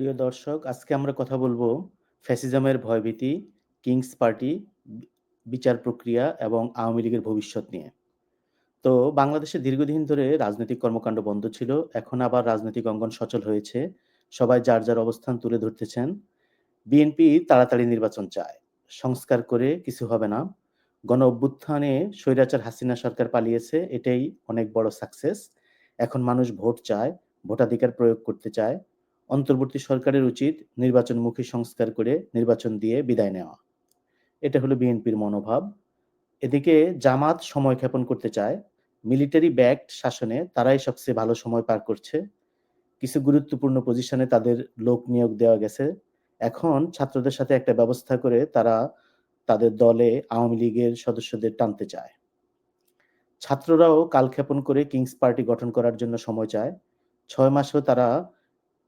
প্রিয় দর্শক, আজকে আমরা কথা বলব ফ্যাসিজমের ভয়ভীতি, কিংস পার্টি, বিচার প্রক্রিয়া এবং আওয়ামী লীগের ভবিষ্যৎ নিয়ে। তো বাংলাদেশে দীর্ঘদিন ধরে রাজনৈতিক কর্মকাণ্ড বন্ধ ছিল। এখন আবার রাজনৈতিক অঙ্গন সচল হয়েছে। সবাই যার, যার অবস্থান তুলে ধরতেছেন। বিএনপি তাড়াতাড়ি নির্বাচন চায়। সংস্কার করে কিছু হবে না। গণ অভ্যুত্থানে স্বৈরাচার হাসিনা সরকার পালিয়েছে, এটাই অনেক বড় সাকসেস। এখন মানুষ ভোট চায়, ভোটাধিকার প্রয়োগ করতে চায়। অন্তর্বর্তী সরকারের উচিত নির্বাচনমুখী সংস্কার করে নির্বাচন দিয়ে বিদায় নেওয়া। এটা হলো বিএনপির মনোভাব। এদিকে জামাত সময় ক্ষেপণ করতে চায়। মিলিটারি ব্যাকড শাসনে তারাই সবচেয়ে ভালো সময় পার করছে। কিছু গুরুত্বপূর্ণ পজিশনে তাদের লোক নিয়োগ দেওয়া গেছে। এখন ছাত্রদের সাথে একটা ব্যবস্থা করে তারা তাদের দলে আওয়ামী লীগের সদস্যদের টানতে চায়। ছাত্ররাও কালক্ষেপণ করে কিংস পার্টি গঠন করার জন্য সময় চায়। ছয় মাসেও তারা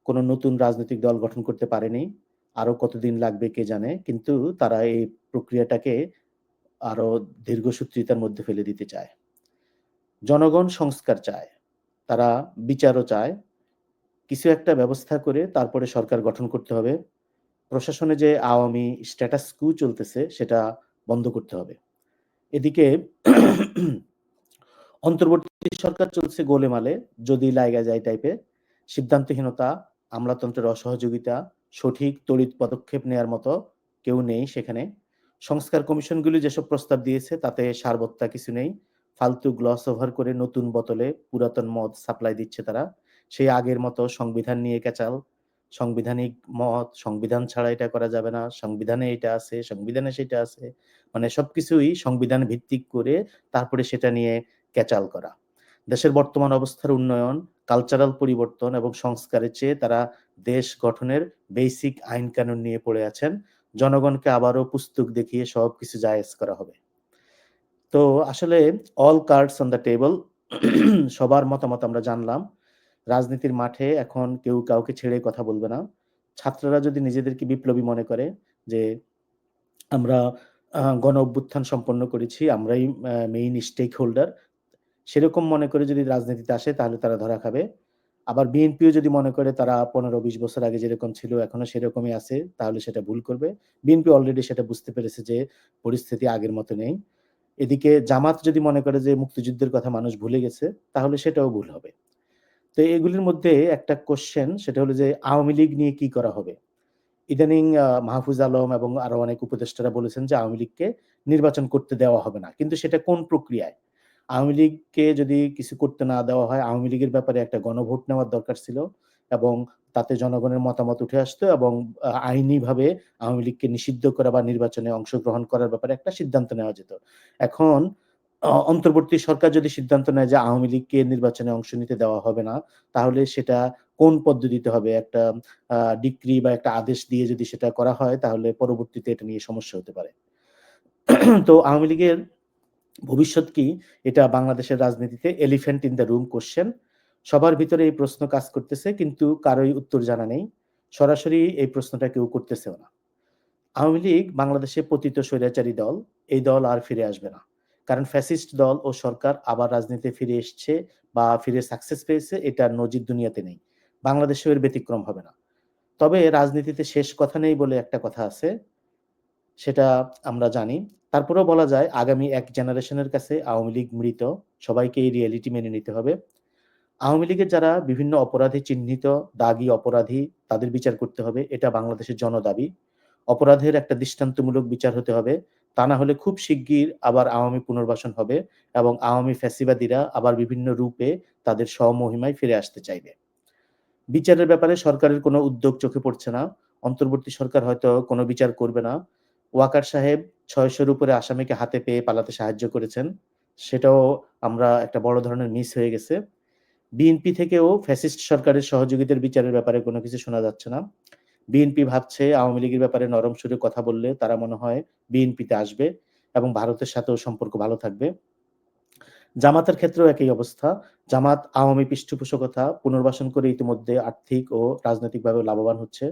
কোন নতুন রাজনৈতিক দল গঠন করতে পারেনি। আরও কতদিন লাগবে কে জানে। কিন্তু তারা এই প্রক্রিয়াটাকে আরও দীর্ঘসূত্রিতার মধ্যে ফেলে দিতে চায়। জনগণ সংস্কার চায়। তারা বিচারও চায়। কিছু একটা ব্যবস্থা করে তারপরে সরকার গঠন করতে হবে। প্রশাসনে যে আওয়ামী স্ট্যাটাস কু চলতেছে সেটা বন্ধ করতে হবে। এদিকে অন্তর্বর্তী সরকার চলছে গোলেমালে, যদি লাইগা যায় টাইপের। সিদ্ধান্তহীনতা, আমলাতন্ত্রের অসহযোগিতা, সঠিক তড়িৎ পদক্ষেপ নেয়ার মতো কেউ নেই সেখানে। সংস্কার কমিশনগুলি যেসব প্রস্তাব দিয়েছে তাতে সারবত্তা কিছু নেই। ফালতু গ্লস ওভার করে নতুন বোতলে পুরাতন মদ সাপ্লাই দিচ্ছে তারা। সেই আগের মতো সংবিধান নিয়ে ক্যাচাল। সাংবিধানিক মত, সংবিধান ছাড়া এটা করা যাবে না। সংবিধানে এটা আছে, সংবিধানে সেটা আছে। মানে সবকিছুই সংবিধান ভিত্তিক করে তারপরে সেটা নিয়ে ক্যাচাল করা। দেশের বর্তমান অবস্থার উন্নয়ন, কালচারাল পরিবর্তন এবং সংস্কারের চেয়ে তারা দেশ গঠনের বেসিক আইন কানুন নিয়ে পড়ে আছেন। জনগণকে আবারও পুস্তক দেখিয়ে সবকিছু জায়েজ করা হবে। তো আসলে all cards on the table সবার মতামত আমরা জানলাম। রাজনীতির মাঠে এখন কেউ কাউকে ছেড়ে কথা বলবে না। ছাত্ররা যদি নিজেদেরকে বিপ্লবী মনে করে যে আমরা গণ অভ্যুত্থান সম্পন্ন করেছি, আমরাই মেইন স্টেক হোল্ডার। সেরকম মনে করে যদি রাজনীতিতে আসে, তাহলে তারা ধরা খাবে। আবার বিএনপিও যদি মনে করে তারা ১৫-২০ বছর আগে যেরকম ছিল, এখনও সেরকমই আছে, তাহলে সেটা ভুল করবে। বিএনপি অলরেডি সেটা বুঝতে পেরেছে যে পরিস্থিতি আগের মতো নেই। এদিকে জামাত যদি মনে করে যে মুক্তিযুদ্ধের কথা মানুষ ভুলে গেছে, তাহলে সেটাও ভুল হবে। তো এগুলির মধ্যে একটা কোয়েশ্চেন সেটা হলো যে আওয়ামী লীগ নিয়ে কি করা হবে? ইদানিং মাহফুজ আলম এবং আরও অনেক উপদেষ্টারা বলেছেন যে আওয়ামী লীগকে নির্বাচন করতে দেওয়া হবে না। কিন্তু সেটা কোন প্রক্রিয়ায়? আওয়ামী লীগকে যদি কিছু করতে না দেওয়া হয়, আওয়ামী লীগের ব্যাপারে একটা গণভোট নেওয়ার দরকার ছিল এবং তাতে জনগণের মতামত উঠে আসতো এবং আইনিভাবে আওয়ামী লীগকে নিষিদ্ধ করা বা নির্বাচনে অংশগ্রহণ করার ব্যাপারে একটা সিদ্ধান্ত নেওয়া যেত। এখন অন্তর্বর্তী সরকার যদি সিদ্ধান্ত নেয় যে আওয়ামী লীগকে নির্বাচনে অংশ নিতে দেওয়া হবে না, তাহলে সেটা কোন পদ্ধতিতে হবে? একটা ডিক্রি বা একটা আদেশ দিয়ে যদি সেটা করা হয় তাহলে পরবর্তীতে এটা নিয়ে সমস্যা হতে পারে। তো আওয়ামী লীগের ভবিষ্যৎ কি? এটা বাংলাদেশের রাজনীতিতে elephant in the room question. সবার ভিতরে এই প্রশ্ন কাজ করতেছে, কিন্তু কারোই উত্তর জানা নেই। সরাসরি এই প্রশ্নটা কেউ করতেছেও না। আওয়ামী লীগ বাংলাদেশে পতিত স্বৈরাচারী দল। এই দল আর ফিরে আসবে না। কারণ ফ্যাসিস্ট দল ও সরকার আবার রাজনীতিতে ফিরে এসছে বা ফিরে সাকসেস পেয়েছে, এটা নজির দুনিয়াতে নেই। বাংলাদেশেও এর ব্যতিক্রম হবে না। তবে রাজনীতিতে শেষ কথা নেই বলে একটা কথা আছে। সেটা আমরা জানি। তারপরেও বলা যায়, আগামী এক জেনারেশনের কাছে আওয়ামী লীগ মৃত। সবাইকে এই রিয়ালিটি মেনে নিতে হবে। আওয়ামী লীগের যারা বিভিন্ন অপরাধে চিহ্নিত, দাগী অপরাধী, তাদের বিচার করতে হবে। এটা বাংলাদেশের জনদাবি। অপরাধের একটা দৃষ্টান্তমূলক বিচার হতে হবে। তা না হলে খুব শিগগির আবার আওয়ামী পুনর্বাসন হবে এবং আওয়ামী ফ্যাসিবাদীরা আবার বিভিন্ন রূপে তাদের স্বমহিমায় ফিরে আসতে চাইবে। বিচারের ব্যাপারে সরকারের কোনো উদ্যোগ চোখে পড়ছে না। অন্তর্বর্তী সরকার হয়তো কোনো বিচার করবে না। ওয়াকার সাহেব ৬০০ র উপরে আসামিকে হাতে পেয়ে পালাতে সাহায্য করেছেন। সেটাও আমরা একটা বড় ধরনের মিস হয়ে গেছে। বিএনপি থেকেও ফ্যাসিস্ট সরকারের সহযোগীদের বিচারের ব্যাপারে কোনো কিছু শোনা যাচ্ছে না। বিএনপি ভাবছে আওয়ামী লীগের ব্যাপারে নরম সুরে কথা বললে তারা মনে হয় বিএনপিতে আসবে এবং ভারতের সাথেও সম্পর্ক ভালো থাকবে। জামাতের ক্ষেত্রেও একই অবস্থা। জামাত আওয়ামী পৃষ্ঠপোষকতা পুনর্বাসন করে ইতিমধ্যে আর্থিক ও রাজনৈতিকভাবে লাভবান হচ্ছে।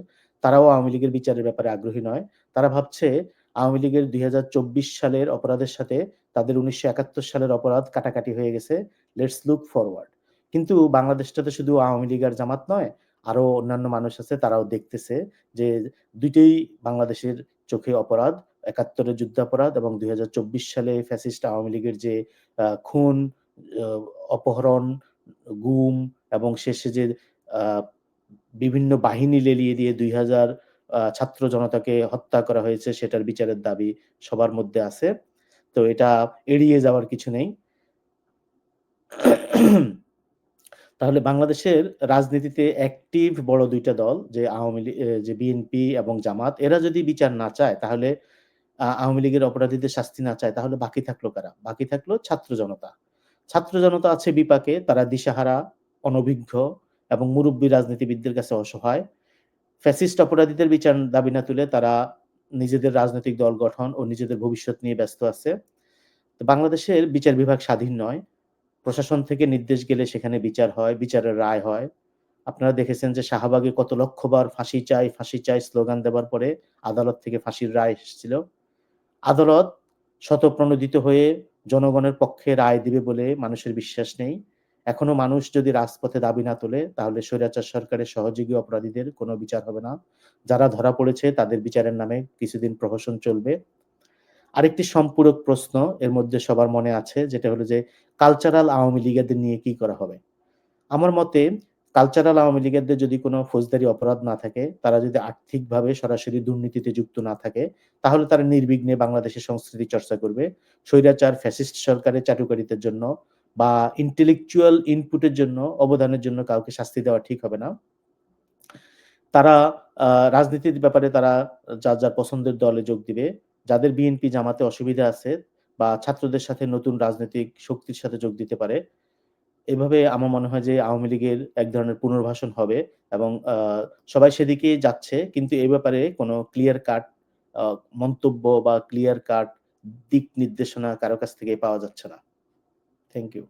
তারাও আওয়ামী লীগের বিচারের ব্যাপারে আগ্রহী নয়। তারা ভাবছে আওয়ামী লীগের ২০২৪ সালের অপরাধের সাথে তাদের ১৯৭১ সালের অপরাধ কাটাকাটি হয়ে গেছে। Let's look forward. কিন্তু বাংলাদেশটা তো শুধু আওয়ামী লীগ আর জামাত নয়। আরও অন্যান্য মানুষ আছে, তারাও দেখতেছে যে দুইটাই বাংলাদেশের চোখে অপরাধ, একাত্তরের যুদ্ধাপরাধ এবং দুই হাজার চব্বিশ সালে ফ্যাসিস্ট আওয়ামী লীগের যে খুন অপহরণ, গুম এবং শেষে যে বিভিন্ন বাহিনী লেলিয়ে দিয়ে দুই হাজার ছাত্র জনতাকে হত্যা করা হয়েছে, সেটার বিচারের দাবি সবার মধ্যে আছে। তো এটা এড়িয়ে যাওয়ার কিছু নেই। তাহলে বাংলাদেশের রাজনীতিতে অ্যাক্টিভ বড় দুইটা দল, যে আওয়ামী লীগ যে বিএনপি এবং জামাত, এরা যদি বিচার না চায়, তাহলে আওয়ামী লীগের অপরাধীদের শাস্তি না চায়, তাহলে বাকি থাকল কারা? বাকি থাকল ছাত্র জনতা। ছাত্র জনতা আছে বিপাকে, তারা দিশাহারা, অনভিজ্ঞ এবং মুরব্বী রাজনীতিবিদদের কাছে অসহায়। ফ্যাসিস্ট অপরাধীদের বিচার দাবি না তুলে তারা নিজেদের রাজনৈতিক দল গঠন ও নিজেদের ভবিষ্যৎ নিয়ে ব্যস্ত আছে। বাংলাদেশের বিচার বিভাগ স্বাধীন নয়। প্রশাসন থেকে নির্দেশ গেলে সেখানে বিচার হয়, বিচারের রায় হয়। আপনারা দেখেছেন যে শাহবাগে কত লক্ষবার ফাঁসি চাই ফাঁসি চাই স্লোগান দেওয়ার পরে আদালত থেকে ফাঁসির রায় এসেছিল। আদালত শতপ্রণোদিত হয়ে জনগণের পক্ষে রায় দিবে বলে মানুষের বিশ্বাস নেই। এখনও মানুষ যদি রাজপথে দাবি না তোলে, তাহলে স্বৈরাচার সরকারের সহযোগী অপরাধীদের কোনো বিচার হবে না। যারা ধরা পড়েছে, তাদের বিচারের নামে কিছুদিন প্রহসন চলবে। আরেকটি সম্পূরক প্রশ্ন এর মধ্যে সবার মনে আছে, যেটা হলো যে, কালচারাল আওয়ামী লীগের নিয়ে কি করা হবে? আমার মতে, কালচারাল আওয়ামী লীগের যদি কোনো ফৌজদারি অপরাধ না থাকে, তারা যদি আর্থিকভাবে সরাসরি দুর্নীতিতে যুক্ত না থাকে, তাহলে তারা নির্বিঘ্নে বাংলাদেশের সংস্কৃতি চর্চা করবে। স্বৈরাচার ফ্যাসিস্ট সরকারের চাটুকারিতার জন্য বা ইন্টেলেকচুয়াল ইনপুটের জন্য, অবদানের জন্য কাউকে শাস্তি দেওয়া ঠিক হবে না। তারা রাজনীতির ব্যাপারে তারা যার যার পছন্দের দলে যোগ দিবে। যাদের বিএনপি জামাতে অসুবিধা আছে বা ছাত্রদের সাথে নতুন রাজনৈতিক শক্তির সাথে যোগ দিতে পারে, এভাবে আমার মনে হয় যে আওয়ামী লীগের এক ধরনের পুনর্বাসন হবে এবং সবাই সেদিকে যাচ্ছে। কিন্তু এ ব্যাপারে কোনো ক্লিয়ার কাট মন্তব্য বা ক্লিয়ার কাট দিক নির্দেশনা কারও কাছ থেকে পাওয়া যাচ্ছে না। Thank you.